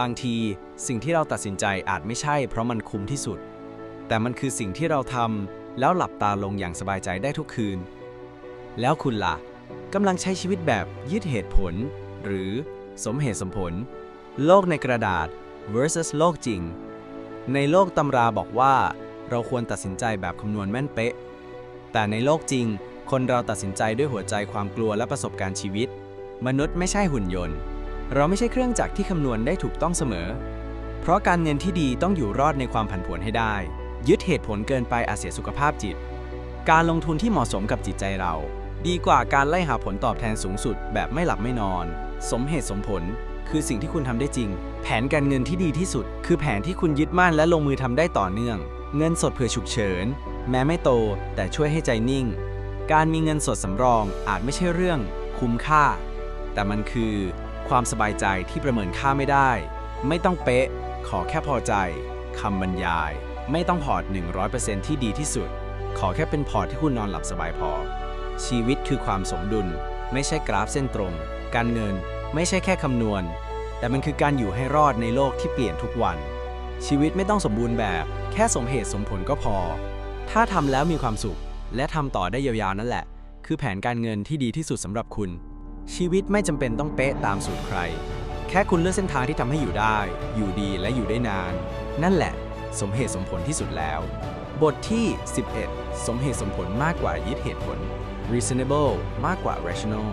บางที สิ่งที่เราตัดสินใจอาจไม่ใช่เพราะมันคุ้มที่สุด แต่มันคือสิ่งที่เราทำแล้วหลับตาลงอย่างสบายใจได้ทุกคืน แล้วคุณล่ะกำลังใช้ชีวิตแบบยึดเหตุผล หรือสมเหตุสมผล โลกในกระดาษ versus โลกจริง ในโลกตำราบอกว่า เราควรตัดสินใจแบบคำนวณแม่นเป๊ะ แต่ในโลกจริง คนเราตัดสินใจด้วยหัวใจความกลัวและประสบการณ์ชีวิต มนุษย์ไม่ใช่หุ่นยนต์ เราไม่ใช่เครื่องจักรที่คำนวณได้ถูกต้องเสมอ เพราะการเงินที่ดีต้องอยู่รอดในความผันผวนให้ได้ ยึดเหตุผลเกินไปอาจเสียสุขภาพจิต การลงทุนที่เหมาะสมกับจิตใจเรา ดีกว่าการไล่หาผลตอบแทนสูงสุด แบบไม่หลับไม่นอน สมเหตุสมผล คือสิ่งที่คุณทำได้จริง แผนการเงินที่ดีที่สุด คือแผนที่คุณยึดมั่นและลงมือทำได้ต่อเนื่อง เงินสดเผื่อฉุกเฉิน แม้ไม่โต แต่ช่วยให้ใจนิ่ง การมีเงินสดสำรองอาจไม่ใช่เรื่อง คุ้มค่า แต่มันคือ ความสบายใจที่ประเมินค่าไม่ได้ ไม่ต้องเป๊ะ ขอแค่พอใจคำบรรยาย ไม่ต้องพอร์ต 100%ที่ดีที่สุด ขอแค่เป็นพอร์ตที่คุณนอนหลับสบายพอ ชีวิตคือความสมดุล ไม่ใช่กราฟเส้นตรง การเงินไม่ใช่แค่คำนวณ แต่มันคือการอยู่ให้รอดในโลกที่เปลี่ยนทุกวัน ชีวิตไม่ต้องสมบูรณ์แบบ แค่สมเหตุสมผลก็พอ ถ้าทำแล้วมีความสุข และทำต่อได้ยาวๆนั่นแหละ คือแผนการเงินที่ดีที่สุดสำหรับคุณ ชีวิตไม่จำเป็นต้องเป๊ะตามสูตรใคร แค่คุณเลือกเส้นทางที่ทำให้อยู่ได้ อยู่ดีและอยู่ได้นาน นั่นแหละ สมเหตุสมผลที่สุดแล้ว บทที่ 11 สมเหตุสมผลมากกว่ายึดเหตุผล reasonable มากกว่า rational